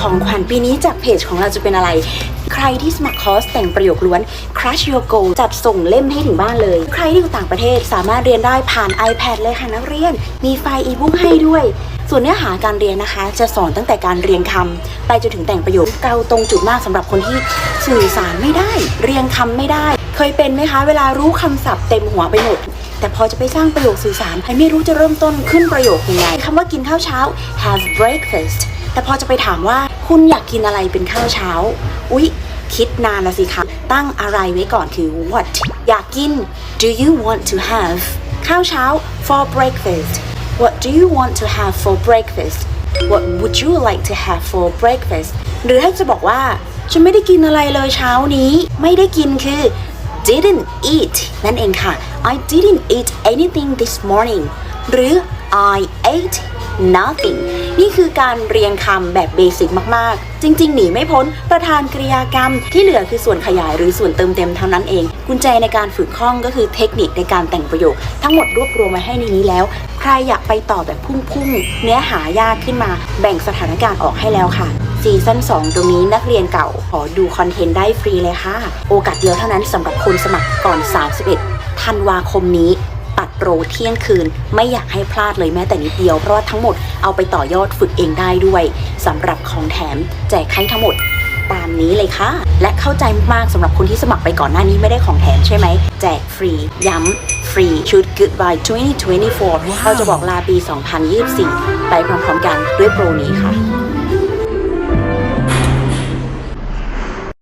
ของขวัญปีนี้จากเพจของเราจะเป็นอะไร ใครที่สมัครคอร์สแต่งประโยคล้วน Crush Your Goal จัดส่งเล่มให้ถึงบ้านเลย ใครที่อยู่ต่างประเทศสามารถเรียนได้ผ่าน iPad เลยค่ะนักเรียน มีไฟล์อีบุ๊กให้ด้วย ส่วนเนื้อหาการเรียนนะคะ จะสอนตั้งแต่การเรียงคำไปจนถึงแต่งประโยคเกาตรงจุดมากสำหรับคนที่สื่อสารไม่ได้ เรียงคำไม่ได้ เคยเป็นไหมคะ เวลารู้คำศัพท์เต็มหัวไปหมดแต่พอจะไปสร้างประโยคสื่อสารไม่รู้จะเริ่มต้นขึ้นประโยคยังไงคำว่ากินข้าวเช้า have breakfast แต่พอจะไปถามว่า คุณอยากกินอะไรเป็นข้าวเช้า อุ๊ย คิดนานละสิคะ ตั้งอะไรไว้ก่อนคือ what อยากกิน do you want to have ข้าวเช้า for breakfast what do you want to have for breakfast what would you like to have for breakfast หรือให้จะบอกว่าฉันไม่ได้กินอะไรเลยเช้านี้ ไม่ได้กินคือ didn't eat นั่นเองค่ะ I didn't eat anything this morning หรือ I ate nothing นี่คือการเรียงคำแบบเบสิกมากๆ จริง ๆ หนีไม่พ้นประธานกริยากรรม ที่เหลือคือส่วนขยายหรือส่วนเติมเต็มเท่านั้นเอง กุญแจในการฝึกคล่องก็คือเทคนิคในการแต่งประโยค ทั้งหมดรวบรวมมาให้ในนี้แล้ว ใครอยากไปต่อแบบพุ่งๆ เนื้อหายากขึ้นมา แบ่งสถานการณ์ออกให้แล้วค่ะซีซั่น2 ตรงนี้นักเรียนเก่า ขอดูคอนเทนต์ได้ฟรีเลยค่ะ โอกาสเดียวเท่านั้นสำหรับคนสมัครก่อน 31 ธันวาคมนี้ โปรเที่ยงคืน ไม่อยากให้พลาดเลยแม้แต่นิดเดียว เพราะว่าทั้งหมดเอาไปต่อยอดฝึกเองได้ด้วยสำหรับของแถมแจกให้ทั้งหมดตามนี้เลยค่ะ และเข้าใจมากๆสำหรับคนที่สมัครไปก่อนหน้านี้ไม่ได้ของแถมใช่ไหม แจกฟรี ย้ำฟรี ชุด Goodbye 2024เราจะบอกลาปี 2024 ไปพร้อมๆกันด้วยโปรนี้ค่ะ